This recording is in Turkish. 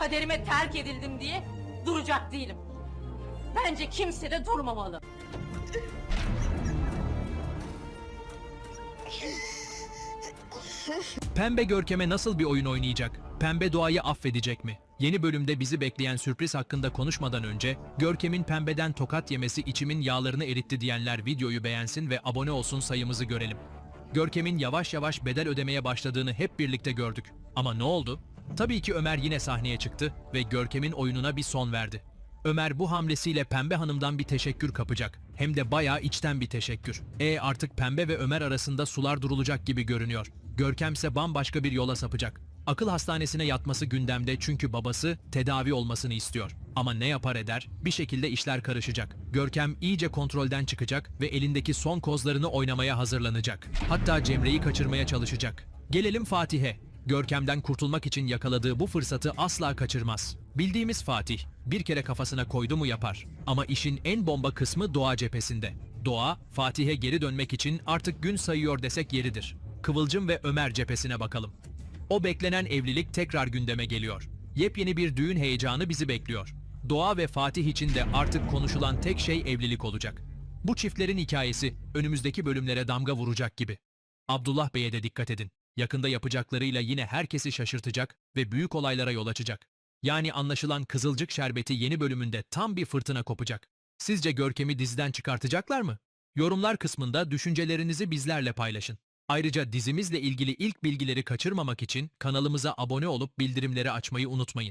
kaderime terk edildim diye duracak değilim. Bence kimse de durmamalı. Pembe Görkem'e nasıl bir oyun oynayacak? Pembe Doğa'yı affedecek mi? Yeni bölümde bizi bekleyen sürpriz hakkında konuşmadan önce Görkem'in pembeden tokat yemesi içimin yağlarını eritti diyenler videoyu beğensin ve abone olsun sayımızı görelim. Görkem'in yavaş yavaş bedel ödemeye başladığını hep birlikte gördük. Ama ne oldu? Tabii ki Ömer yine sahneye çıktı ve Görkem'in oyununa bir son verdi. Ömer bu hamlesiyle Pembe Hanım'dan bir teşekkür kapacak. Hem de bayağı içten bir teşekkür. E artık Pembe ve Ömer arasında sular durulacak gibi görünüyor. Görkem ise bambaşka bir yola sapacak. Akıl hastanesine yatması gündemde çünkü babası tedavi olmasını istiyor. Ama ne yapar eder bir şekilde işler karışacak. Görkem iyice kontrolden çıkacak ve elindeki son kozlarını oynamaya hazırlanacak. Hatta Cemre'yi kaçırmaya çalışacak. Gelelim Fatih'e. Görkem'den kurtulmak için yakaladığı bu fırsatı asla kaçırmaz. Bildiğimiz Fatih, bir kere kafasına koydu mu yapar. Ama işin en bomba kısmı Doğa cephesinde. Doğa, Fatih'e geri dönmek için artık gün sayıyor desek yeridir. Kıvılcım ve Ömer cephesine bakalım. O beklenen evlilik tekrar gündeme geliyor. Yepyeni bir düğün heyecanı bizi bekliyor. Doğa ve Fatih için de artık konuşulan tek şey evlilik olacak. Bu çiftlerin hikayesi önümüzdeki bölümlere damga vuracak gibi. Abdullah Bey'e de dikkat edin. Yakında yapacaklarıyla yine herkesi şaşırtacak ve büyük olaylara yol açacak. Yani anlaşılan Kızılcık Şerbeti yeni bölümünde tam bir fırtına kopacak. Sizce Görkem'i diziden çıkartacaklar mı? Yorumlar kısmında düşüncelerinizi bizlerle paylaşın. Ayrıca dizimizle ilgili ilk bilgileri kaçırmamak için kanalımıza abone olup bildirimleri açmayı unutmayın.